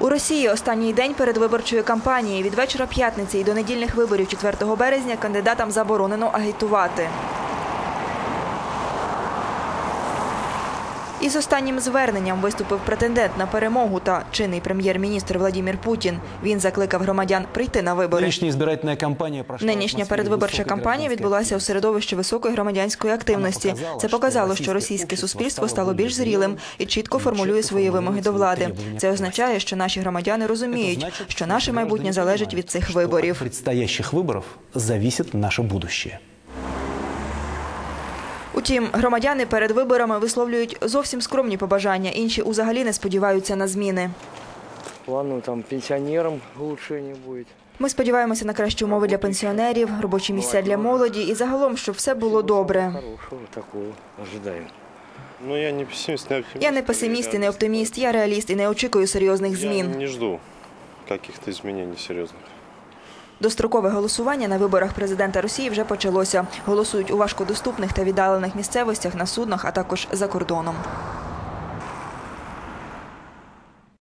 У Росії останній день передвиборчої кампанії від вечора п'ятниці і до недільних виборів 4 березня кандидатам заборонено агітувати. Із останнім зверненням виступив претендент на перемогу та чинний прем'єр-міністр Владимир Путін. Він закликав громадян прийти на вибори. Нынешняя избирательная кампания прошла в Нинішня атмосфере передвиборча высокой кампанія гражданской відбулася у середовищі високої громадянської активності. Це показало, що російське суспільство стало більш зрілим і чітко формулює свої вимоги до влади. Це означає, що наші громадяни розуміють, що наше майбутнє залежить від цих От виборів. предстоящих выборов зависит наше будущее. Утім, громадяни перед виборами висловлюють зовсім скромні побажання. Інші узагалі не сподіваються на зміни. Ладно, там пенсионерам улучшение будет. Ми сподіваємося на кращі умови для пенсіонерів, робочі місця для молоді і загалом, щоб все було добре. Ну, я не пессимист, не оптимист. Я не песиміст і не оптиміст, я реаліст і не очікую серйозних Я змін. не жду каких-то изменений серьезных. Дострокове голосування на виборах президента Росії вже почалося. Голосують у важкодоступних та віддалених місцевостях на суднах, а також за кордоном.